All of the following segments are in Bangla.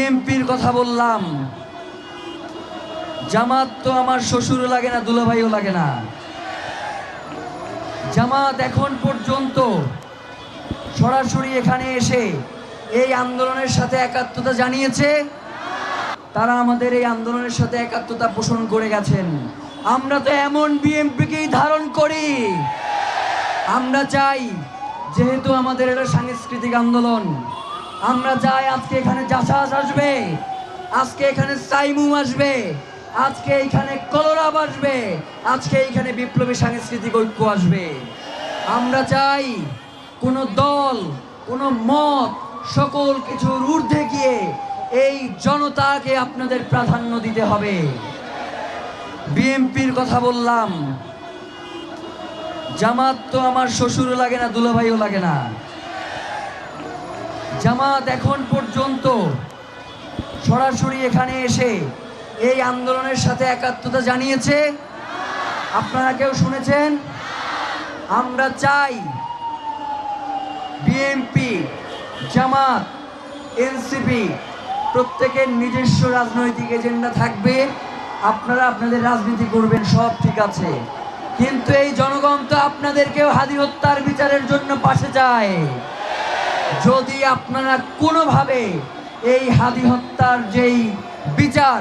বিএমপির কথা বললাম। জামাত তো আমার শ্বশুরও লাগে না, দুলাভাইও লাগে না। জামাত এখন পর্যন্ত সরাসরি এখানে এসে এই আন্দোলনের সাথে একাত্মতা জানিয়েছে। তারা আমাদের এই আন্দোলনের সাথে একাত্মতা পোষণ করে গেছেন। আমরা তো এমন বিএমপিকেই ধারণ করি। আমরা চাই, যেহেতু আমাদের এটা সাংস্কৃতিক আন্দোলন আমরা চাই আজকে এখানে জাসাস আসবে। আজকে এখানে সাইমুম আসবে। আজকে এখানে কলরাব আসবে। আজকে এখানে বিপ্লবী সাংস্কৃতিক ঐক্য আসবে। আমরা চাই কোনো দল, কোনো মত, সকল কিছুর ঊর্ধ্বে গিয়ে এই জনতাকে আপনাদের প্রাধান্য দিতে হবে। বিএমপির কথা বললাম। জামাত তো আমার শ্বশুরও লাগে না, দুলাভাইও লাগে না। জামাত এখন পর্যন্ত সরাসরি এখানে এসে এই আন্দোলনের সাথে একাত্মতা জানিয়েছে। আপনারা কেউ শুনেছেন? আমরা চাই বিএনপি জামাত এনসিপি প্রত্যেকের নিজস্ব রাজনৈতিক এজেন্ডা থাকবে। আপনারা আপনাদের রাজনীতি করবেন, সব ঠিক আছে। কিন্তু এই জনগণ তো আপনাদেরকেও হাদি হত্যার বিচারের জন্য পাশে চায় যদি আপনারা কোনোভাবে এই হাদি হত্যার যেই বিচার,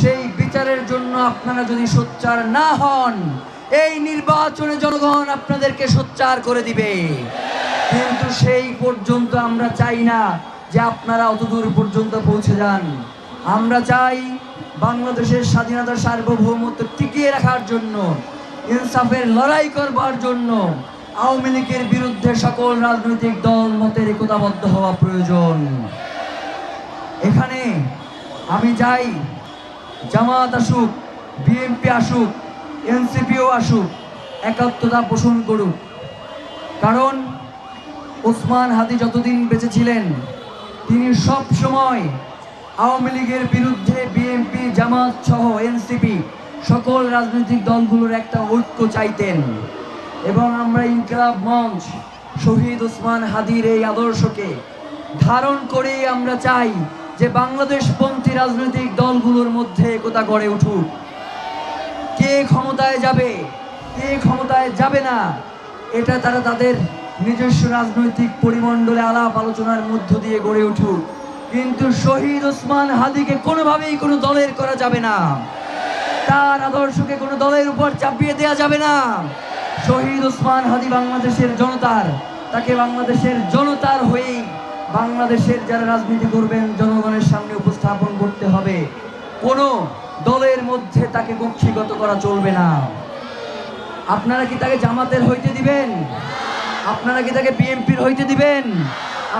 সেই বিচারের জন্য আপনারা যদি সোচ্চার না হন, এই নির্বাচনে জনগণ আপনাদেরকে সোচ্চার করে দিবে। কিন্তু সেই পর্যন্ত আমরা চাই না যে আপনারা অতদূর পর্যন্ত পৌঁছে যান। আমরা চাই বাংলাদেশের স্বাধীনতা সার্বভৌমত্ব টিকিয়ে রাখার জন্য, ইনসাফের লড়াই করবার জন্য আওয়ামী লীগের বিরুদ্ধে সকল রাজনৈতিক দল মতের একতাবদ্ধ হওয়া প্রয়োজন। এখানে আমি যাই, জামাত আসুক, বিএনপি আসুক, এনসিপিও আসুক, একাত্মতা পোষণ করুক। কারণ ওসমান হাদি যতদিন বেঁচে ছিলেন, তিনি সব সময় আওয়ামী লীগের বিরুদ্ধে বিএনপি, জামাত সহ এনসিপি সকল রাজনৈতিক দলগুলোর একটা ঐক্য চাইতেন। এবং আমরা ইনকলাব মঞ্চ শহীদ ওসমান হাদির এই আদর্শকে ধারণ করেই আমরা চাই যে বাংলাদেশপন্থী রাজনৈতিক দলগুলোর মধ্যে একতা গড়ে উঠুক। কে ক্ষমতায় যাবে, কে ক্ষমতায় যাবে না, এটা তারা তাদের নিজস্ব রাজনৈতিক পরিমণ্ডলে আলাপ আলোচনার মধ্য দিয়ে গড়ে উঠুক। কিন্তু শহীদ ওসমান হাদিকে কোনোভাবেই কোনো দলের করা যাবে না। তার আদর্শকে কোনো দলের উপর চাপিয়ে দেওয়া যাবে না। শহীদ ওসমান হাদি বাংলাদেশের জনতার, তাকে বাংলাদেশের জনতার হয়েই বাংলাদেশের যারা রাজনীতি করবেন, জনগণের সামনে উপস্থাপন করতে হবে। কোনো দলের মধ্যে তাকে কক্ষিগত করা চলবে না। আপনারা কি তাকে জামাতের হইতে দিবেন? আপনারা কি তাকে বিএনপির হইতে দিবেন?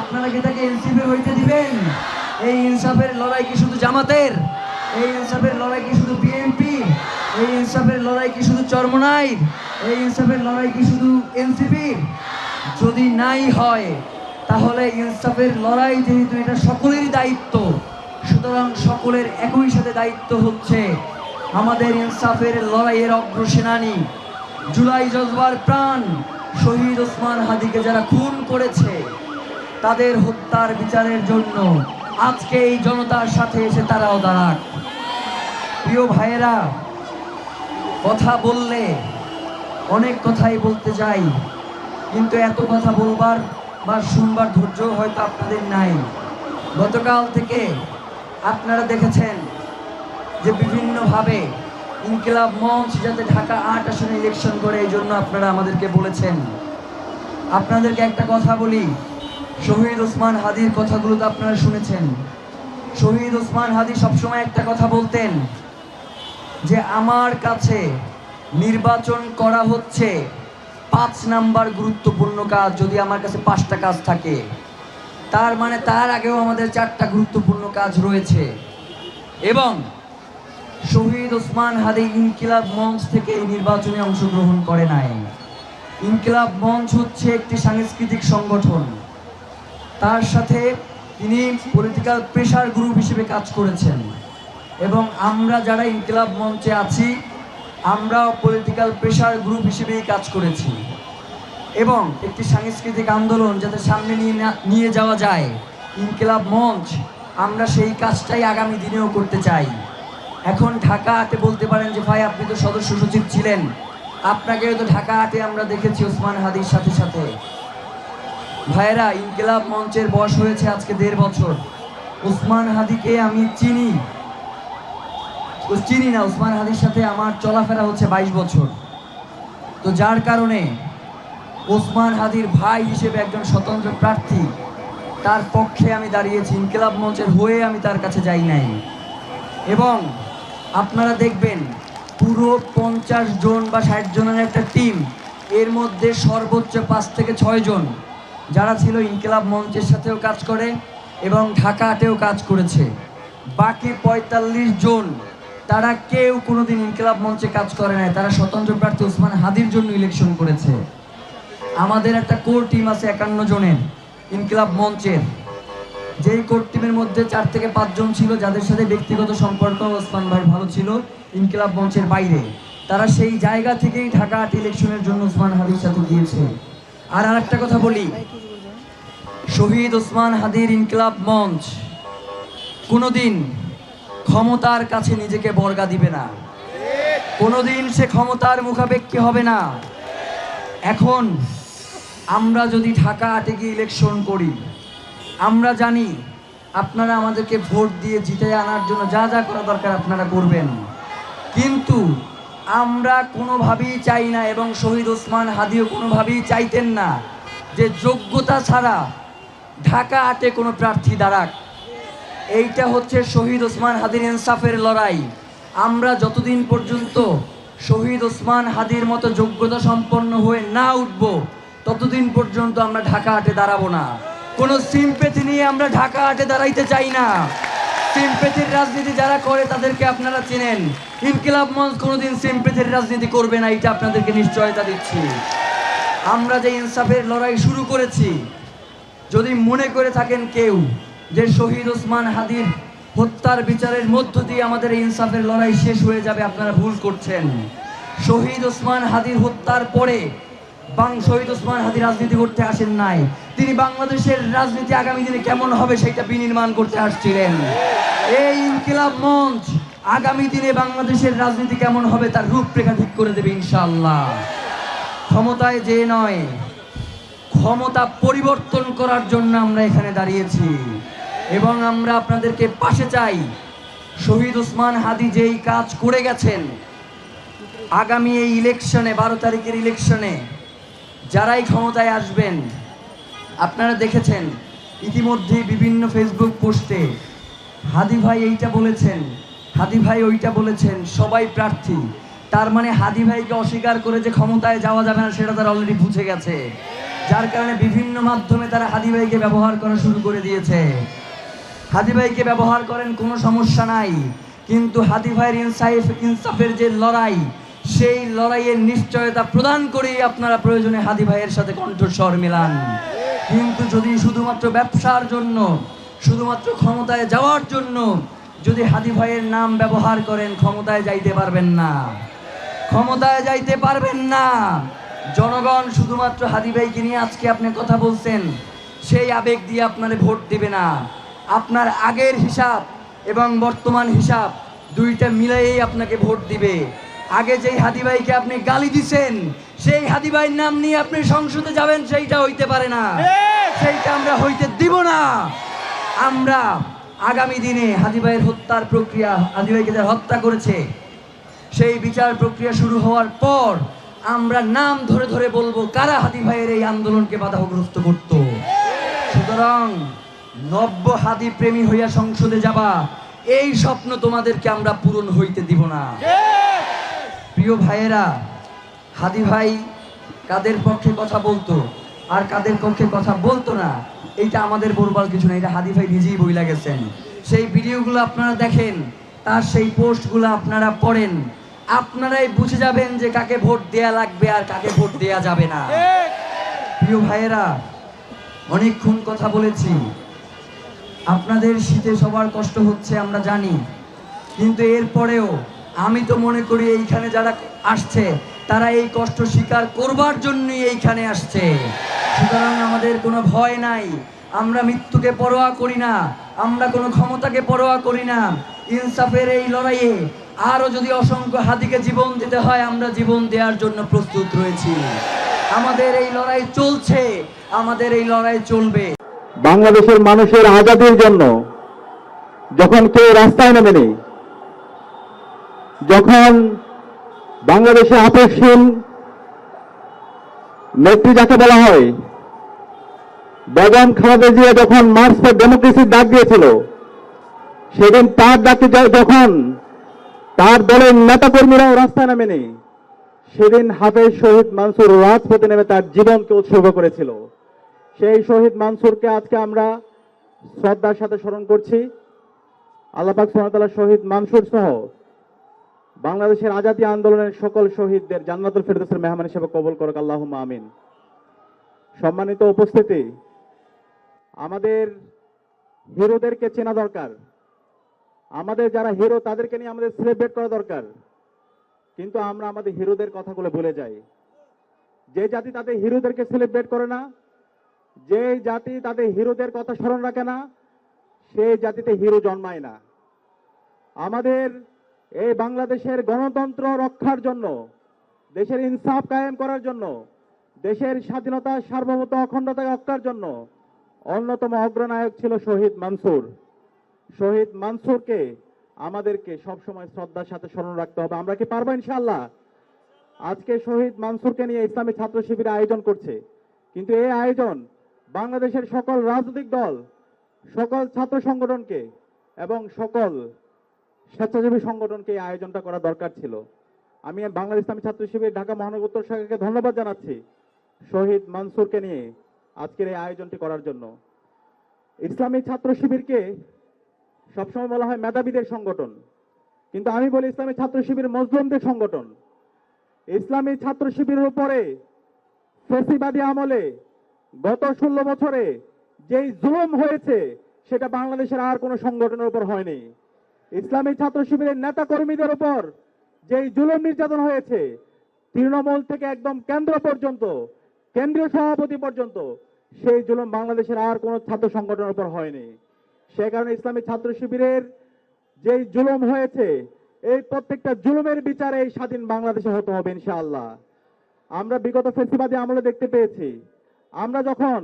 আপনারা কি তাকে এনসিপির হইতে দিবেন? এই ইনসাফের লড়াই কি শুধু জামাতের? এই ইনসাফের লড়াই কি শুধু বিএনপি? এই ইনসাফের লড়াই কি শুধু চরমনাইর? এই ইনসাফের লড়াই কি শুধু এনসিপির? যদি নাই হয়, তাহলে ইনসাফের লড়াই যেহেতু এটা সকলেরই দায়িত্ব, সুতরাং সকলের একই সাথে দায়িত্ব হচ্ছে আমাদের ইনসাফের লড়াইয়ের অগ্রসেনানী, জুলাই জজবার প্রাণ, শহীদ ওসমান হাদিকে যারা খুন করেছে, তাদের হত্যার বিচারের জন্য আজকে এই জনতার সাথে এসে তারাও দাঁড়াক। প্রিয় ভাইয়েরা, কথা বললে অনেক কথাই বলতে যাই, কিন্তু এত কথা বলবার বা শুনবার ধৈর্য হয়তো আপনাদের নাই। গতকাল থেকে আপনারা দেখেছেন যে বিভিন্নভাবে ইনকিলাব মঞ্চ যাতে ঢাকা আট আসনে ইলেকশন করে এই জন্য আপনারা আমাদেরকে বলেছেন। আপনাদেরকে একটা কথা বলি, শহীদ ওসমান হাদির কথাগুলো তো আপনারা শুনেছেন। শহীদ ওসমান হাদি সবসময় একটা কথা বলতেন যে, আমার কাছে নির্বাচন করা হচ্ছে। পাঁচ নাম্বার গুরুত্বপূর্ণ কাজ যদি আমার কাছে পাঁচটা কাজ থাকে, তার মানে তার আগেও আমাদের চারটা গুরুত্বপূর্ণ কাজ রয়েছে। এবং শহীদ ওসমান হাদি ইনকিলাব মঞ্চ থেকে এই নির্বাচনে অংশগ্রহণ করে নাই। ইনকিলাব মঞ্চ হচ্ছে একটি সাংস্কৃতিক সংগঠন। তার সাথে তিনি পলিটিক্যাল প্রেশার গ্রুপ হিসেবে কাজ করেছেন। এবং আমরা যারা ইনকিলাব মঞ্চে আছি আমরাও পলিটিক্যাল প্রেশার গ্রুপ হিসেবেই কাজ করেছি। এবং একটি সাংস্কৃতিক আন্দোলন যাতে সামনে নিয়ে নিয়ে যাওয়া যায়, ইনকিলাব মঞ্চ, আমরা সেই কাজটাই আগামী দিনেও করতে চাই। এখন ঢাকা আটে বলতে পারেন যে, ভাই, আপনি তো সদস্য সচিব ছিলেন। আপনাকে তো ঢাকা আটে আমরা দেখেছি ওসমান হাদির সাথে সাথে। ভাইয়েরা, ইনকিলাব মঞ্চের বয়স হয়েছে আজকে দেড় বছর। ওসমান হাদিকে আমি চিনি। চিনি না, ওসমান হাদির সাথে আমার চলাফেরা হচ্ছে বাইশ বছর। তো যার কারণে ওসমান হাদির ভাই হিসেবে একজন স্বতন্ত্র প্রার্থী, তার পক্ষে আমি দাঁড়িয়েছি ইনকিলাব মঞ্চের হয়ে আমি তার কাছে যাই নাই। এবং আপনারা দেখবেন পুরো পঞ্চাশ জন বা ষাট জনের একটা টিম, এর মধ্যে সর্বোচ্চ পাঁচ থেকে ছয় জন যারা ছিল ইনকিলাব মঞ্চের সাথেও কাজ করে এবং ঢাকা আটেও কাজ করেছে। বাকি পঁয়তাল্লিশ জন তারা কেউ কোনোদিন ইনকিলাব মঞ্চে কাজ করে নাই। তারা স্বতন্ত্র প্রার্থী ওসমান হাদির জন্য ইলেকশন করেছে। আমাদের একটা কোর টিম আছে একান্ন জনের ইনকিলাব মঞ্চের যেই কোর টিমের মধ্যে চার থেকে পাঁচজন ছিল, যাদের সাথে ব্যক্তিগত সম্পর্ক ওসমান ভাই ভালো ছিল, ইনকিলাব মঞ্চের বাইরে। তারা সেই জায়গা থেকেই ঢাকা আট ইলেকশনের জন্য ওসমান হাদির সাথে গিয়েছে। আর আরেকটা কথা বলি, শহীদ ওসমান হাদির ইনকিলাব মঞ্চ কোনোদিন ক্ষমতার কাছে নিজেকে বর্গা দিবে না। কোনোদিন সে ক্ষমতার মুখাপেক্ষী হবে না। এখন আমরা যদি ঢাকা আটে গিয়ে ইলেকশন করি, আমরা জানি আপনারা আমাদেরকে ভোট দিয়ে জিতে আনার জন্য যা যা করা দরকার আপনারা করবেন। কিন্তু আমরা কোনোভাবেই চাই না এবং শহীদ ওসমান হাদিও কোনোভাবেই চাইতেন না যে যোগ্যতা ছাড়া ঢাকা আটে কোনো প্রার্থী দাঁড়াক। এইটা হচ্ছে শহীদ ওসমান হাদির ইনসাফের লড়াই। আমরা যতদিন পর্যন্ত শহীদ ওসমান হাদির মতো যোগ্যতা সম্পন্ন হয়ে না উঠব, ততদিন পর্যন্ত আমরা ঢাকা আটে দাঁড়াবো না। কোনো সিম্পেথি নিয়ে আমরা ঢাকা আটে দাঁড়াইতে চাই না। সিম্পেথির রাজনীতি যারা করে তাদেরকে আপনারা চেনেন। ইনকিলাব মঞ্চ কোনোদিন সিম্পেথির রাজনীতি করবে না, এটা আপনাদেরকে নিশ্চয়তা দিচ্ছি। আমরা যে ইনসাফের লড়াই শুরু করেছি, যদি মনে করে থাকেন কেউ যে শহীদ ওসমান হাদির হত্যার বিচারের মধ্য দিয়ে আমাদের ইনসাফের লড়াই শেষ হয়ে যাবে, আপনারা ভুল করছেন। শহীদ ওসমান হাদির হত্যার পরে বাং শহীদ ওসমান হাদি রাজনীতি করতে আসেন নাই। তিনি বাংলাদেশের রাজনীতি আগামী দিনে কেমন হবে সেটা বিনির্মাণ করতে আসছিলেন। এই ইনকিলাব মঞ্চ আগামী দিনে বাংলাদেশের রাজনীতি কেমন হবে তার রূপরেখা ঠিক করে দেবে ইনশাল্লাহ ক্ষমতায় যে নয়, ক্ষমতা পরিবর্তন করার জন্য আমরা এখানে দাঁড়িয়েছি। এবং আমরা আপনাদেরকে পাশে চাই। শহীদ ওসমান হাদি যেই কাজ করে গেছেন, আগামী এই ইলেকশনে, বারো তারিখের ইলেকশনে, যারাই ক্ষমতায় আসবেন, আপনারা দেখেছেন, ইতিমধ্যে বিভিন্ন ফেসবুক পোস্টে, হাদি ভাই এইটা বলেছেন, হাদি ভাই ওইটা বলেছেন, সবাই প্রার্থী। তার মানে হাদি ভাইকে অস্বীকার করে যে ক্ষমতায় যাওয়া যাবে না, সেটা তারা অলরেডি বুঝে গেছে। যার কারণে বিভিন্ন মাধ্যমে তারা হাদি ভাইকে ব্যবহার করা শুরু করে দিয়েছে। হাদি ভাইকে ব্যবহার করেন, কোনো সমস্যা নাই। কিন্তু হাদি ভাইয়ের ইনসাইফ, ইনসাফের যে লড়াই, সেই লড়াইয়ের নিশ্চয়তা প্রদান করেই আপনারা প্রয়োজনে হাদি ভাইয়ের সাথে কণ্ঠস্বর মেলান। কিন্তু যদি শুধুমাত্র ব্যবসার জন্য, শুধুমাত্র ক্ষমতায় যাওয়ার জন্য, যদি হাদি ভাইয়ের নাম ব্যবহার করেন, ক্ষমতায় যাইতে পারবেন না। ক্ষমতায় যাইতে পারবেন না। জনগণ শুধুমাত্র হাদি ভাইকে নিয়ে আজকে আপনি কথা বলছেন, সেই আবেগ দিয়ে আপনারা ভোট দেবে না। আপনার আগের হিসাব এবং বর্তমান হিসাব দুইটা মিলাইয়েই আপনাকে ভোট দিবে। আগে যেই হাদি ভাইকে আপনি গালি দিছেন সেই হাদি ভাইয়ের নাম নিয়ে আপনি সংসদে যাবেন সেইটা হইতে পারে না। সেইটা আমরা হইতে দিব না। আমরা আগামী দিনে হাদি ভাইয়ের হত্যার প্রক্রিয়া হাদি ভাইকে যারা হত্যা করেছে সেই বিচার প্রক্রিয়া শুরু হওয়ার পর আমরা নাম ধরে ধরে বলব কারা হাদি ভাইয়ের এই আন্দোলনকে বাধাগ্রস্ত করত? সুতরাং নব্য হাদি প্রেমী হইয়া সংসদে যাবা এই স্বপ্ন তোমাদেরকে আমরা পূরণ হইতে দিব না। প্রিয় ভাইয়েরা হাদি ভাই কাদের পক্ষে কথা বলতো আর কাদের পক্ষে কথা বলতো না এইটা আমাদের বলবার কিছু না এটা হাদি ভাই নিজেই বইলা গেছেন। সেই ভিডিওগুলো আপনারা দেখেন তার সেই পোস্টগুলো আপনারা পড়েন আপনারাই বুঝে যাবেন যে কাকে ভোট দেয়া লাগবে আর কাকে ভোট দেয়া যাবে না। প্রিয় ভাইয়েরা অনেকক্ষণ কথা বলেছি আপনাদের শীতে সবার কষ্ট হচ্ছে, আমরা জানি। কিন্তু এরপরেও আমি তো মনে করি এইখানে যারা আসছে, তারা এই কষ্ট স্বীকার করবার জন্যই এইখানে আসছে। সুতরাং আমাদের কোনো ভয় নাই। আমরা মৃত্যুকে পরোয়া করি না, আমরা কোনো ক্ষমতাকে পরোয়া করি না। ইনসাফের এই লড়াইয়ে আরও যদি অসংখ্য হাতিকে জীবন দিতে হয়, আমরা জীবন দেওয়ার জন্য প্রস্তুত রয়েছি। আমাদের এই লড়াই চলছে, আমাদের এই লড়াই চলবে। বাংলাদেশের মানুষের আজাদির জন্য যখন কেউ রাস্তায় নামেনি, যখন বাংলাদেশে আপসহীন নেত্রী যাকে বলা হয়, বেগম খালেদা জিয়া যখন মার্চ ফর ডেমোক্রেসির ডাক দিয়েছিল, সেদিন তার ডাকে যখন তার দলের নেতাকর্মীরাও রাস্তায় নামেনি, সেদিন হাফেজ শহীদ মানসুর রাজপথে নেমে তার জীবনকে উৎসর্গ করেছিল। সেই শহীদ মানসুরকে আজকে আমরা শ্রদ্ধার সাথে স্মরণ করছি। আল্লাপাক সোনাতলা শহীদ মানসুর সহ বাংলাদেশের আজাদী আন্দোলনের সকল শহীদদের জান্নাতুল ফেরদৌসের মেহমান হিসেবে কবল করুক আল্লাহ আমিন। সম্মানিত উপস্থিতি, আমাদের হিরোদেরকে চেনা দরকার। আমাদের যারা হিরো, তাদেরকে নিয়ে আমাদের সেলিব্রেট করা দরকার। কিন্তু আমরা আমাদের হিরোদের কথাগুলো ভুলে যাই। যে জাতি তাদের হিরোদেরকে সেলিব্রেট করে না যে জাতি তাদের হিরোদের কথা স্মরণ রাখে না সেই জাতিতে হিরো জন্মায় না। আমাদের এই বাংলাদেশের গণতন্ত্র রক্ষার জন্য, দেশের ইনসাফ কায়েম করার জন্য, দেশের স্বাধীনতা সার্বভৌমত্ব অখণ্ডতা রক্ষার জন্য অন্যতম অগ্রনায়ক ছিল শহীদ মানসুর। শহীদ মানসুরকে আমাদেরকে সবসময় শ্রদ্ধার সাথে স্মরণ রাখতে হবে। আমরা কি পারব ইনশাল্লাহ আজকে শহীদ মানসুরকে নিয়ে ইসলামী ছাত্র শিবির আয়োজন করছে। কিন্তু এই আয়োজন বাংলাদেশের সকল রাজনৈতিক দল, সকল ছাত্র সংগঠনকে এবং সকল স্বেচ্ছাসেবী সংগঠনকে এই আয়োজনটা করা দরকার ছিল। আমি বাংলাদেশ ইসলামী ছাত্র শিবির ঢাকা মহানগর উত্তর শাখাকে ধন্যবাদ জানাচ্ছি শহীদ মানসুরকে নিয়ে আজকের এই আয়োজনটি করার জন্য। ইসলামী ছাত্র শিবিরকে সবসময় বলা হয় মেধাবীদের সংগঠন, কিন্তু আমি বলি ইসলামী ছাত্র শিবির মজলুমদের সংগঠন। ইসলামী ছাত্র শিবিরের উপরে ফেসিবাদী আমলে গত ষোলো বছরে যেই জুলুম হয়েছে, সেটা বাংলাদেশের আর কোনো সংগঠনের উপর হয়নি। ইসলামী ছাত্র শিবিরের নেতা কর্মীদের উপর যেই জুলুম নির্যাতন হয়েছে, তৃণমূল থেকে একদম কেন্দ্র পর্যন্ত, কেন্দ্রীয় সভাপতি পর্যন্ত, সেই জুলুম বাংলাদেশের আর কোনো ছাত্র সংগঠনের উপর হয়নি। সে কারণে ইসলামী ছাত্র শিবিরের যেই জুলুম হয়েছে, এই প্রত্যেকটা জুলুমের বিচারে এই স্বাধীন বাংলাদেশে হতে হবে ইনশাআল্লাহ। আমরা বিগত ফেসিবাদী আমলে দেখতে পেয়েছি আমরা যখন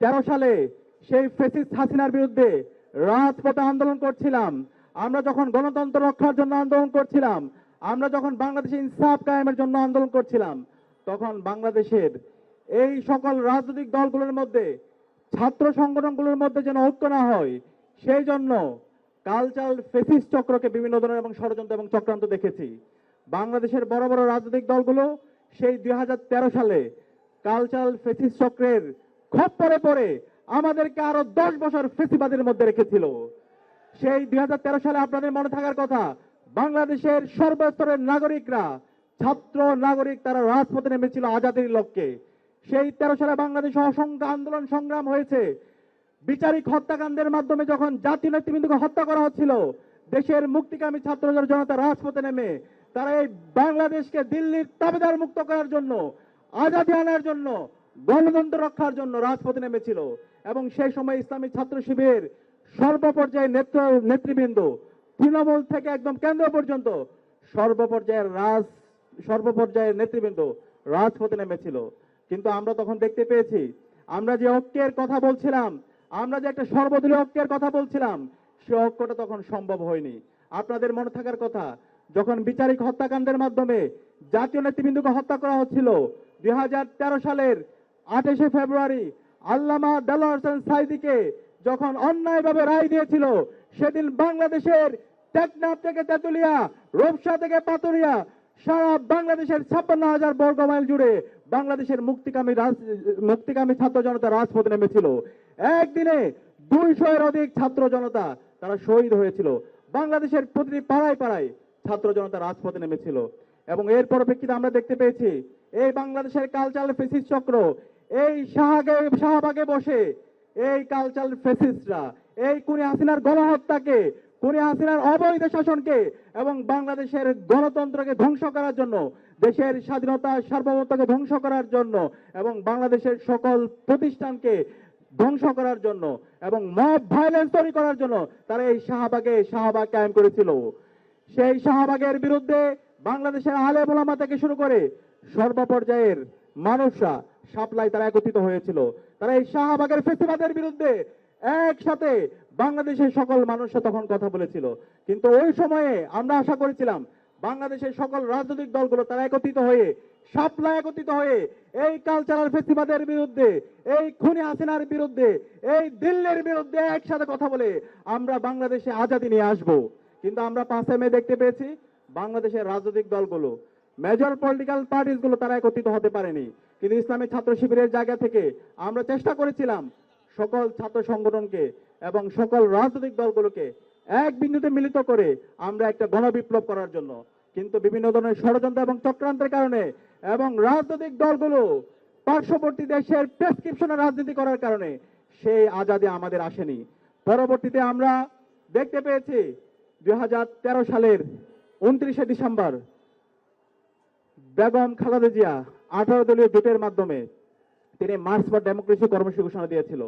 তেরো সালে সেই ফেসিস্ট হাসিনার বিরুদ্ধে রাজপথে আন্দোলন করছিলাম, আমরা যখন গণতন্ত্র রক্ষার জন্য আন্দোলন করছিলাম, আমরা যখন বাংলাদেশে ইনসাফ কায়েমের জন্য আন্দোলন করছিলাম, তখন বাংলাদেশের এই সকল রাজনৈতিক দলগুলোর মধ্যে, ছাত্র সংগঠনগুলোর মধ্যে যেন ঐক্য না হয়, সেই জন্য কালচার ফেসিস চক্রকে বিভিন্ন ধরনের এবং ষড়যন্ত্র এবং চক্রান্ত দেখেছি। বাংলাদেশের বড় বড় রাজনৈতিক দলগুলো সেই দুই হাজার তেরো সালে কালচারাল ফেসিস চক্রের খপ্পরে পড়ে আমাদেরকে আরও দশ বছর ফেসিবাদের মধ্যে রেখেছিল। সেই দুই হাজার তেরো সালে আপনাদের মনে থাকার কথা, বাংলাদেশের সর্বস্তরের নাগরিকরা, ছাত্র নাগরিক তারা রাজপথে নেমেছিল আজাদির লক্ষ্যে। সেই তেরো সালে বাংলাদেশে অসংখ্য আন্দোলন সংগ্রাম হয়েছে। বিচারিক হত্যাকাণ্ডের মাধ্যমে যখন জাতীয় নেতৃবৃন্দকে হত্যা করা হচ্ছিল, দেশের মুক্তিকামী ছাত্র জনতা রাজপথে নেমে তারা এই বাংলাদেশকে দিল্লির তাবেদার মুক্ত করার জন্য আজাদি আনার জন্য, গণতন্ত্র রক্ষার জন্য রাজপথে নেমেছিল। এবং সেই সময় ইসলামী ছাত্র শিবির সর্বপর্যায়ে নেতৃ নেতৃবৃন্দ তৃণমূল থেকে একদম কেন্দ্র পর্যন্ত সর্বপর্যায়ের রাজ, সর্বপর্যায়ের নেতৃবৃন্দ রাজপথে নেমেছিল। কিন্তু আমরা তখন দেখতে পেয়েছি, আমরা যে ঐক্যের কথা বলছিলাম, আমরা যে একটা সর্বদলীয় ঐক্যের কথা বলছিলাম, সে ঐক্যটা তখন সম্ভব হয়নি। আপনাদের মনে থাকার কথা, যখন বিচারিক হত্যাকাণ্ডের মাধ্যমে জাতীয় নেতৃবৃন্দকে হত্যা করা হচ্ছিল দুই হাজার তেরো সালের আঠাশে ফেব্রুয়ারি আল্লামা দেলোয়ার হোসেন সাইদিকে যখন অন্যায়ভাবে রায় দিয়েছিল, সেদিন বাংলাদেশের টেকনাফ থেকে তেতুলিয়া, রূপসা থেকে পাতুরিয়া সারা বাংলাদেশের ছাপ্পান্ন হাজার বর্গ মাইল জুড়ে বাংলাদেশের মুক্তিকামী মুক্তিকামী ছাত্র জনতা রাজপথে নেমেছিল। একদিনে দুইশো এর অধিক ছাত্র জনতা তারা শহীদ হয়েছিল। বাংলাদেশের প্রতিটি পাড়ায় পাড়ায় ছাত্র জনতা রাজপথে নেমেছিল। এবং এর পরিপ্রেক্ষিতে আমরা দেখতে পেয়েছি এই বাংলাদেশের কালচারাল ফেসিস চক্র, এই শাহাগে শাহবাগে বসে, এই কালচারাল ফেসিস্টরা এই কুনি হাসিনার গণহত্যাকে, কুনি হাসিনার অবৈধ শাসনকে এবং বাংলাদেশের গণতন্ত্রকে ধ্বংস করার জন্য, দেশের স্বাধীনতা সার্বভৌমত্বকে ধ্বংস করার জন্য এবং বাংলাদেশের সকল প্রতিষ্ঠানকে ধ্বংস করার জন্য এবং মব ভায়োলেন্স তৈরি করার জন্য তারা এই শাহবাগে, শাহবাগ কায়েম করেছিল। সেই শাহবাগের বিরুদ্ধে বাংলাদেশের আলে মোলামা থেকে শুরু করে সর্বপর্যায়ের মানুষরা সাপ্লাই তারা একত্রিত হয়েছিল। তারা এই শাহবাগের ফেসিবাদের বিরুদ্ধে একসাথে বাংলাদেশের সকল মানুষরা তখন কথা বলেছিল। কিন্তু ওই সময়ে আমরা আশা করেছিলাম, বাংলাদেশের সকল রাজনৈতিক দলগুলো তারা একত্রিত হয়ে, সাপ্লাই একত্রিত হয়ে এই কালচারাল ফেস্টিভালের বিরুদ্ধে, এই খুনি হাসিনার বিরুদ্ধে, এই দিল্লির বিরুদ্ধে একসাথে কথা বলে আমরা বাংলাদেশে আজাদি নিয়ে আসব। কিন্তু আমরা পাঁচে মে দেখতে পেয়েছি, বাংলাদেশের রাজনৈতিক দলগুলো মেজর পলিটিক্যাল পার্টিসগুলো তারা একত্রিত হতে পারেনি। কিন্তু ইসলামী ছাত্র শিবিরের জায়গা থেকে আমরা চেষ্টা করেছিলাম সকল ছাত্র সংগঠনকে এবং সকল রাজনৈতিক দলগুলোকে এক বিন্দুতে মিলিত করে আমরা একটা গণবিপ্লব করার জন্য। কিন্তু বিভিন্ন ধরনের ষড়যন্ত্র এবং চক্রান্তের কারণে এবং রাজনৈতিক দলগুলো পার্শ্ববর্তী দেশের প্রেসক্রিপশনে রাজনীতি করার কারণে সেই আজাদি আমাদের আসেনি। পরবর্তীতে আমরা দেখতে পেয়েছি দুই হাজার তেরো সালের উনত্রিশে ডিসেম্বর বেগম খালেদা জিয়া আঠারো দলীয় জোটের মাধ্যমে তিনি মার্চ ফর ডেমোক্রেসি কর্মসূচি ঘোষণা দিয়েছিল।